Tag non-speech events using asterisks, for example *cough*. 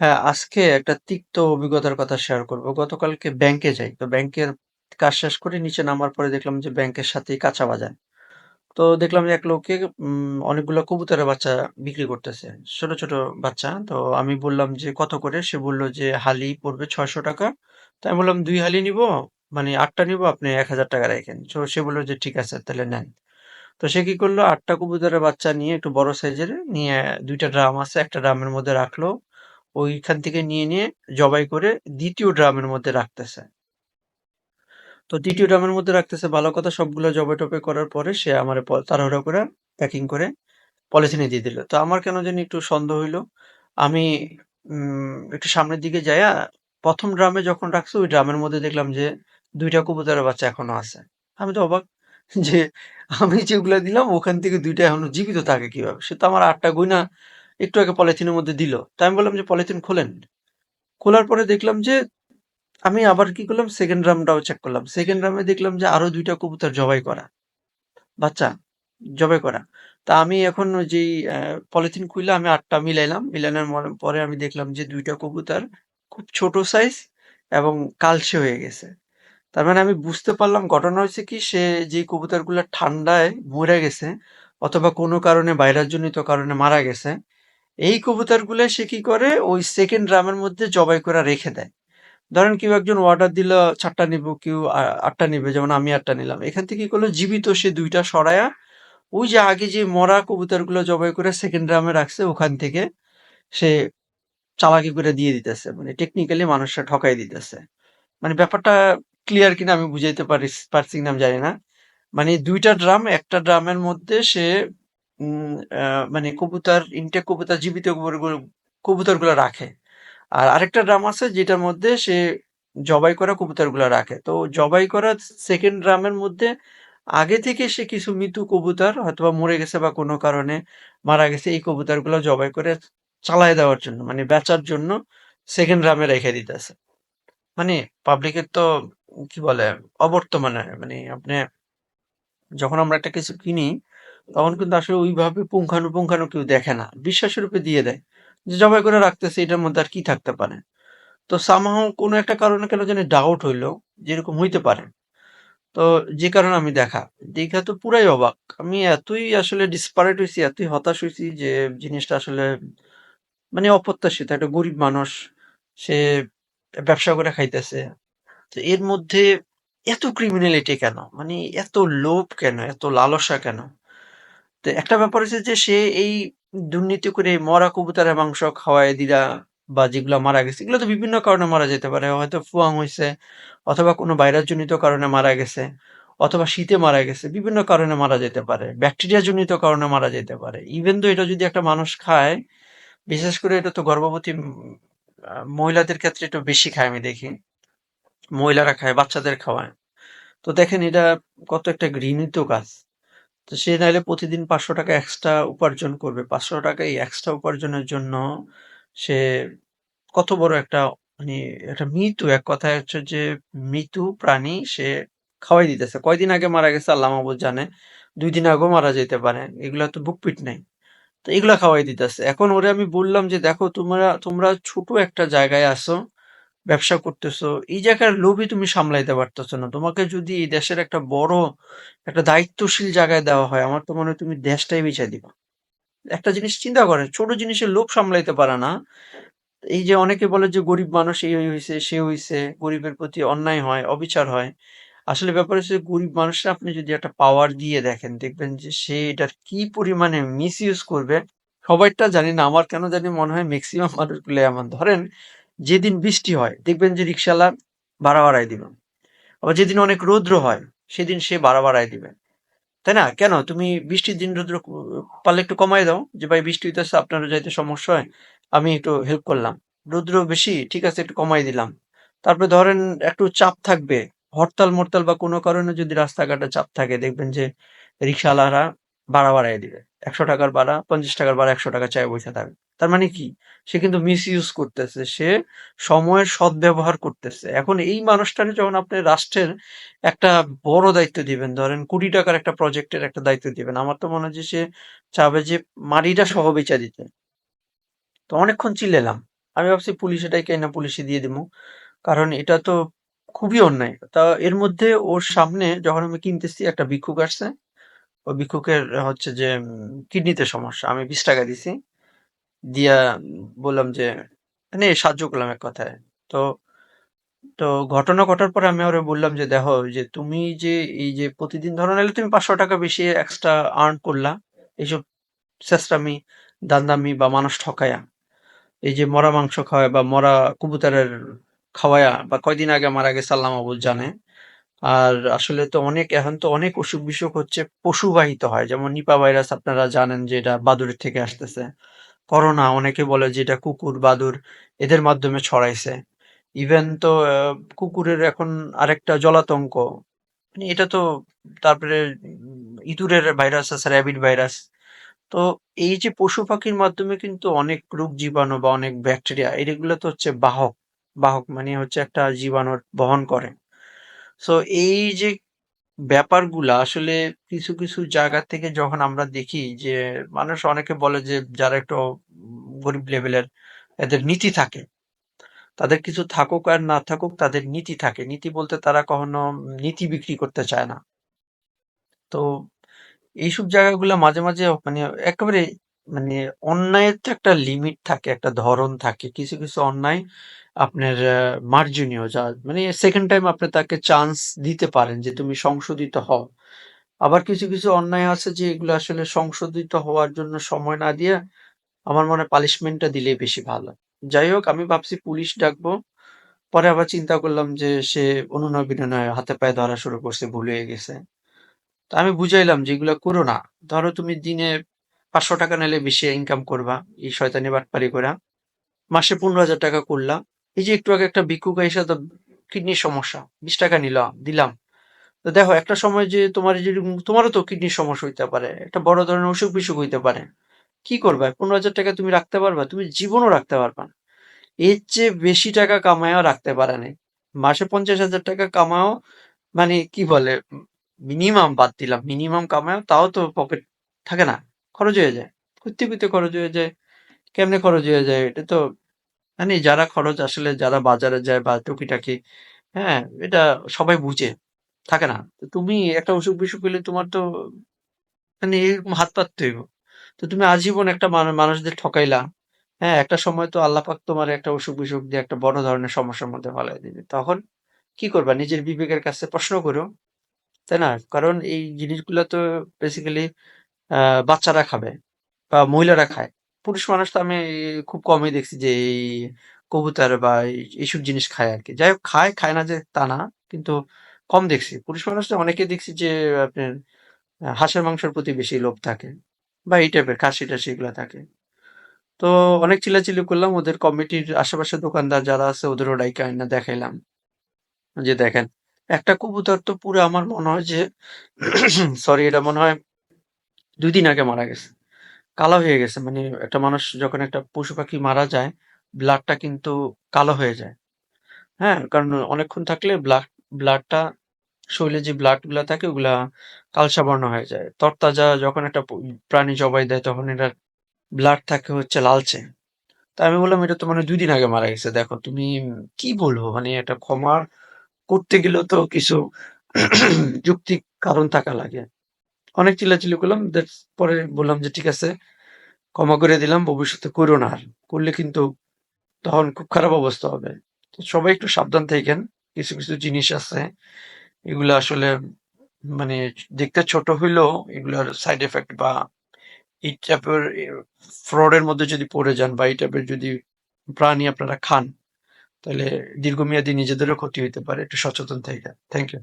হ্যাঁ, আজকে একটা তিক্ত অভিজ্ঞতার কথা শেয়ার করব। গতকালকে ব্যাংকে যাই। তো ব্যাংকের কাজ শেষ করে নিচে নামার পরে দেখলাম যে ব্যাংকের সাথেই কাঁচা বাজার। তো দেখলাম যে এক লোকে উম অনেকগুলো কবুতরের বাচ্চা বিক্রি করতেছে। ছোট, ছোট বাচ্চা। তো আমি বললাম যে, "কত করে?" সে বলল যে, "হালি পড়বে ৳৬০০" তো আমি বললাম, "২ হালি নিবো, মানে ৮ টা নিবো, আপনি ৳১,০০০ রাইখেন।" তো সে বলল যে, "ঠিক আছে, তাহলে নেন।" তো সে কি করল ৮ টা কবুতরের বাচ্চা নিয়ে একটু বড় সাইজের নিয়ে ২ টা ড্রাম আছে, একটা ড্রামের মধ্যে রাখল। ওইখান থেকে নিয়ে, নিয়ে জবাই করে দ্বিতীয় ড্রামের মধ্যে রাখতেছে। তো ২য় ড্রামের মধ্যে রাখতেছে ভালো কথা সবগুলো জবাই-টবাই করার পরে সে আমার তাড়াহুড়া করে প্যাকিং করে পলিথিনে দিয়ে দিল। তো আমার কেন জানি একটু সন্দেহ হইল। আমি একটু সামনের দিকে যাইয়া প্রথম ড্রামে যখন রাখছে ওই ড্রামের মধ্যে দেখলাম যে ২ টা কবুতরের বাচ্চা এখনও আছে। আমি তো অবাক যে আমি যেগুলা দিলাম ওখান থেকে ২ টা এখনও জীবিত থাকে কীভাবে? সে তো আমার ৮ টা গুইনা একটু আগে পলিথিনের মধ্যে দিল। তো আমি বললাম যে, "পলিথিন খোলেন।" খোলার পরে দেখলাম যে আমি আবার কি করলাম সেকেন্ড রামটাও চেক করলাম। সেকেন্ড রামে দেখলাম যে আরও ২ টা কবুতর জবাই করা। বাচ্চা জবাই করা। তা আমি এখন যেই পলিথিন খুইলা আমি আটটা মিলাইলাম। মিলানোর পরে আমি দেখলাম যে ২ টা কবুতর খুব ছোট সাইজ এবং কালচে হয়ে গেছে। তার মানে আমি বুঝতে পারলাম ঘটনা হয়েছে কি সে যেই কবুতরগুলা ঠান্ডায় মরে গেছে অথবা কোনো কারণে ভাইরাসজনিত কারণে মারা গেছে, এই কবুতরগুলা সে কি করে ওই সেকেন্ড ড্রামের মধ্যে জবাই করে রেখে দেয়। ধরেন কেউ একজন অর্ডার দিল ৪ নিব কেউ আ ৮ নিবে যেমন আমি ৮ টা নিলাম। এখান থেকে কি করল জীবিত সে দুইটা সরায়া ওই যে আগে যে মরা কবুতরগুলো জবাই করে সেকেন্ড ড্রামে রাখছে ওখান থেকে সে চালাকি করে দিয়ে দিতেছে। মানে টেকনিক্যালি মানুষরা ঠকাই দিতেছে। মানে ব্যাপারটা ক্লিয়ার কিনা আমি বুঝাইতে পারি পারছি কিনা আমি জানি না। মানে দুইটা ড্রাম, একটা ড্রামের মধ্যে সে উম আ মানে কবুতর ইনটেক কবুতর, জীবিত কবুতরগুলো কবুতরগুলা রাখে। আর আরেকটা ড্রাম আছে যেটার মধ্যে সে জবাই করা কবুতরগুলা রাখে। তো জবাই করা 2nd ড্রামের মধ্যে আগে থেকে সে কিছু মৃত কবুতর হয়তোবা মরে গেছে বা কোনো কারণে মারা গেছে, এই কবুতরগুলো জবাই করে চালায় দেওয়ার জন্য মানে বেচার জন্য 2nd ড্রামে রেখে দিতেছে। মানে পাবলিকের তো, কি বলে, অবর্তমানে মানে আপনি যখন আমরা একটা কিছু কিনি তখন কিন্তু আসলে ওইভাবে পুঙ্খানুপুঙ্খানু কেউ দেখে না। বিশ্বাসের রূপে দিয়ে দেয়। যে জবাই করে রাখতেছে, এটার মধ্যে আর কি থাকতে পারে? তো somehow কোনো একটা কারণে কেন জানি ডাউট হইল, যে এরকম হইতে পারে। তো যে কারণে আমি দেখা। দেইখা তো পুরাই অবাক। আমি এতই আসলে ডিসপারেট হয়েছি এতই হতাশ হয়েছি যে জিনিসটা আসলে মানে অপ্রত্যাশিত। একটা গরিব মানুষ, সে ব্যবসা করে খাইতেছে। তো এর মধ্যে এত ক্রিমিনালিটি কেন? মানে এত লোভ কেন? এত লালসা কেন? তো একটা ব্যাপার হচ্ছে যে সে এই দুর্নীতি করে মরা কবুতরের মাংস খাওয়ায় দিলা বা যেগুলো মারা গেছে এগুলো তো বিভিন্ন কারণে মারা যেতে পারে। হয়তো ফুয়াং হইছে অথবা কোনো ভাইরাসজনিত কারণে মারা গেছে অথবা শীতে মারা গেছে। বিভিন্ন কারণে মারা যেতে পারে। ব্যাকটেরিয়াজনিত কারণে মারা যেতে পারে। ইভেন তো এটা যদি একটা মানুষ খায়, বিশেষ করে এটা তো গর্ভবতী মহিলাদের ক্ষেত্রে একটু বেশি খায় আমি দেখি। মহিলারা খায়, বাচ্চাদের খাওয়ায়। তো দেখেন এটা কত একটা ঘৃণিত কাজ। তো সে নাইলে প্রতিদিন ৳৫০০ এক্সট্রা উপার্জন করবে। ৳৫০০ এই এক্সট্রা উপার্জনের জন্য সে কত বড় একটা মানে একটা মৃত্যু এক কথায় হচ্ছে যে মৃত্যু প্রাণী সে খাওয়াই দিতেছে। কয়দিন আগে মারা গেছে আল্লাহ জানে। ২ দিন আগেও মারা যেতে পারে। এগুলা তো বুকপিট নাই। তো এগুলা খাওয়াই দিতেছে। এখন ওরে আমি বললাম যে, "দেখো তোমরা তোমরা ছোট একটা জায়গায় আছো, ব্যবসা করতেছো। এই জায়গার লোভই তুমি সামলাইতে পারতেছো না। তোমাকে যদি এই দেশের একটা বড় একটা দায়িত্বশীল জায়গায় দেওয়া হয়, আমার তো মনে হয় তুমি দেশটাই বেইচা দিবা।" একটা জিনিস চিন্তা করে ছোট জিনিসের লোভ সামলাইতে পারে না। এই যে অনেকে বলে যে গরিব মানুষ এই হইছে, সে হইছে, গরিবের প্রতি অন্যায় হয়, অবিচার হয়। আসলে ব্যাপার হচ্ছে গরিব মানুষরা আপনি যদি একটা পাওয়ার দিয়ে দেখেন, দেখবেন যে সে এটার কি পরিমাণে মিসইউজ করবে। সবাইটা জানি না। আমার কেন জানি মনে হয় ম্যাক্সিমাম মানুষগুলো এমন। ধরেন যেদিন বৃষ্টি হয়, দেখবেন যে রিক্শাওয়ালা ভাড়া বাড়ায় দিবে। আবার যেদিন অনেক রৌদ্র হয়, সেদিন সে ভাড়া বাড়ায় দিবে। তাই না? কেন? তুমি বৃষ্টির দিন রৌদ্র পারলে একটু কমায় দাও। যে ভাই বৃষ্টি হইতেছে আপনারও যাইতে সমস্যা হয়। আমি একটু হেল্প করলাম। রৌদ্র বেশি, ঠিক আছে একটু কমায় দিলাম। তারপরে ধরেন একটু চাপ থাকবে। হরতাল-মরতাল বা কোনো কারণে যদি রাস্তাঘাটে চাপ থাকে দেখবেন যে রিক্শাওয়ালারা ভাড়া বাড়ায় দিবে। ৳১০০ র ভাড়া, ৳৫০ র ভাড়া ৳১০০ চাইয়া বইসা থাকবে। তার মানে কি? সে কিন্তু মিস ইউজ করতেছে। সে সময়ের সদ্ব্যবহার করতেছে। এখন এই মানুষটারে যখন আপনি রাষ্ট্রের একটা বড় দায়িত্ব দিবেন, ধরেন কোটি টাকার একটা প্রজেক্টের একটা দায়িত্ব দিবেন। আমার তো মনে হয় যে সে চাবে যে মাটিটা সহ বেচা দিতে। তো অনেকক্ষণ চিল্লাইলাম। আমি ভাবছি পুলিশ এটাই না পুলিশে দিয়ে দিবো কারণ এটা তো খুবই অন্যায় তা এর মধ্যে ওর সামনে যখন আমি কিনতেছি একটা ভিক্ষুক আসছে ওই ভিক্ষুকের হচ্ছে যে কিডনিতে সমস্যা। আমি বিশ টাকা দিছি। দিয়া বললাম যে মানে সাহায্য করলাম এক কথায়। তো তো ঘটনা ঘটার পরে আমি ওরে বললাম যে, দেখো যে তুমি যে, এই যে প্রতিদিন ধরো, নাহলে তুমি পাঁচশো টাকা বেশি এক্সট্রা আর্ন করলা। এইসব চেষ্টামি দান্দামি বা মানুষ ঠকায়া, এই যে মরা মাংস খাওয়ায় বা মরা কবুতরের খাওয়ায়া বা কয়দিন আগে মারা গেছে আল্লাহ মাহবুব জানে আর আসলে তো অনেক, এখন তো অনেক অসুখ বিসুখ হচ্ছে, পশুবাহিত হয়। যেমন নিপা ভাইরাস আপনারা জানেন যে এটা বাদুরের থেকে আসতেছে। করোনা, অনেকে বলে যে এটা কুকুর, বাদুর, এদের মাধ্যমে ছড়াইছে। ইভেন তো কুকুরের এখন আরেকটা জলাতঙ্ক। মানে এটা তো তারপরে ইঁদুরের ভাইরাস আছে, র্যাবিড ভাইরাস। তো এই যে পশু পাখির মাধ্যমে কিন্তু অনেক রোগ জীবাণু বা অনেক ব্যাকটেরিয়া, এগুলো তো হচ্ছে বাহক। বাহক মানে হচ্ছে একটা জীবাণুর বহন করে। সো এই যে ব্যাপারগুলা আসলে কিছু কিছু জায়গা থেকে যখন আমরা দেখি যে মানুষ অনেকে বলে যে যারা একটু গরিব লেভেলের এদের নীতি থাকে, তাদের কিছু থাকুক আর না থাকুক তাদের নীতি থাকে। নীতি বলতে তারা কখনো নীতি বিক্রি করতে চায় না। তো এইসব জায়গাগুলো মাঝে মাঝে মানে একেবারে মানে অন্যায়ের তো একটা লিমিট থাকে, একটা ধরন থাকে। কিছু কিছু অন্যায় আপনার মার্জনীয় যা মানে সেকেন্ড টাইম আপনি তাকে চান্স দিতে পারেন যে তুমি সংশোধিত হও। আবার কিছু কিছু অন্যায় আছে যে এগুলো আসলে সংশোধিত হওয়ার জন্য সময় না দিয়ে আমার মনে হয় পানিশমেন্টটা দিলেই বেশি ভালো। যাই হোক, আমি ভাবছি পুলিশ ডাকবো। পরে আবার চিন্তা করলাম যে সে অনুনয় বিনয় হাতে পায়ে ধরা শুরু করছে, ভুল হয়ে গেছে। তা আমি বুঝাইলাম যে এগুলো করো না। ধরো তুমি দিনে পাঁচশো টাকা নিলে বেশি ইনকাম করবা, এই শয়তানি বাটপারি করা মাসে পনেরো হাজার টাকা করলাম। এই যে একটু আগে একটা ভিক্ষুক এসে তো কিডনির সমস্যা, বিশ টাকা নিলাম দিলাম। তো দেখো, একটা সময় যে তোমার যে তোমারও তো কিডনির সমস্যা হইতে পারে, একটা বড় ধরনের অসুখ বিসুখ হইতে পারে। কি করবা? পনেরো হাজার টাকা তুমি রাখতে পারবা? তুমি জীবনও রাখতে পারবা না। এর চেয়ে বেশি টাকা কামায়ও রাখতে পারে নাই। মাসে পঞ্চাশ হাজার টাকা কামাও মানে কি বলে মিনিমাম বাদ দিলাম। মিনিমাম কামাও, তাও তো পকেট থাকে না। খরচ হয়ে যায়। করতে করতে খরচ হয়ে যায়। কেমনে খরচ হয়ে যায়? এটা তো মানে যারা খরচ আসলে যারা বাজারে যায় বা টুকিটাকি হ্যাঁ এটা সবাই বুঝে। থাকে না? তো তুমি একটা অসুখ বিসুখ হলে তোমার তো মানে এরকম হাত পাততে হইব। তো তুমি আজীবন একটা মানু- মানুষদের ঠকাইলা হ্যাঁ একটা সময় তো আল্লাহ পাক তোমার একটা অসুখ বিসুখ দিয়ে একটা বড় ধরনের সমস্যার মধ্যে ফেলাই দিবে। তখন কি করবা? নিজের বিবেকের কাছে প্রশ্ন করো, তাই না? কারণ এই জিনিসগুলো তো বেসিক্যালি বাচ্চারা খাবে বা মহিলারা খায়। পুরুষ মানুষ তো আমি খুব কমই দেখছি যে এই কবুতর বা এইসব জিনিস খায় আর কি যাই হোক, খায় খায় না যে তা না, কিন্তু কম দেখছি। পুরুষ মানুষ তো অনেকে দেখছি যে আপনার হাঁসের মাংসের প্রতি বেশি লোভ থাকে বা এই টাইপের খাসি টাসি এগুলো থাকে। তো অনেক চিল্লাচিল্লি করলাম, ওদের কমিটির আশেপাশে দোকানদার যারা আছে, ওদেরও ডাইকা আইনা দেখাইলাম। যে দেখেন, একটা কবুতর তো পুরো আমার মনে হয় যে *coughs* সরি এটা মনে হয় দুই দিন আগে মারা গেছে। কালো হয়ে গেছে মানে একটা মানুষ যখন একটা পশু পাখি মারা যায় ব্লাডটা কিন্তু কালো হয়ে যায়। হ্যাঁ কারণ অনেকক্ষণ থাকলে ব্লাড ব্লাডটা শরীরে যে ব্লাডগুলা থাকে, ওগুলা কালচা বর্ণ হয়ে যায়। তরতাজা যখন একটা প্রাণী জবাই দেয়, তখন এটার ব্লাড থাকে হচ্ছে লালচে। তা আমি বললাম, এটা তো মানে দুই দিন আগে মারা গেছে। দেখো, তুমি কি বলব? মানে এটা ক্ষমার করতে গেলেও তো কিছু *clears throat* যুক্তি কারণ থাকা লাগে। অনেক চিল্লাচিল্লি করলাম পরে বললাম যে, ঠিক আছে, ক্ষমা করে দিলাম, ভবিষ্যতে করো না আর। করলে কিন্তু তখন খুব খারাপ অবস্থা হবে। তো সবাই একটু সাবধান থাকেন, কিছু কিছু জিনিস আছে, এগুলো আসলে মানে দেখতে ছোট হইলেও এগুলোর সাইড এফেক্ট বা এই টাইপের ফ্রডের মধ্যে যদি পড়ে যান বা এই টাইপের যদি প্রাণী আপনারা খান, তাহলে দীর্ঘমেয়াদী নিজেদেরও ক্ষতি হইতে পারে। একটু সচেতন থাকেন। Thank you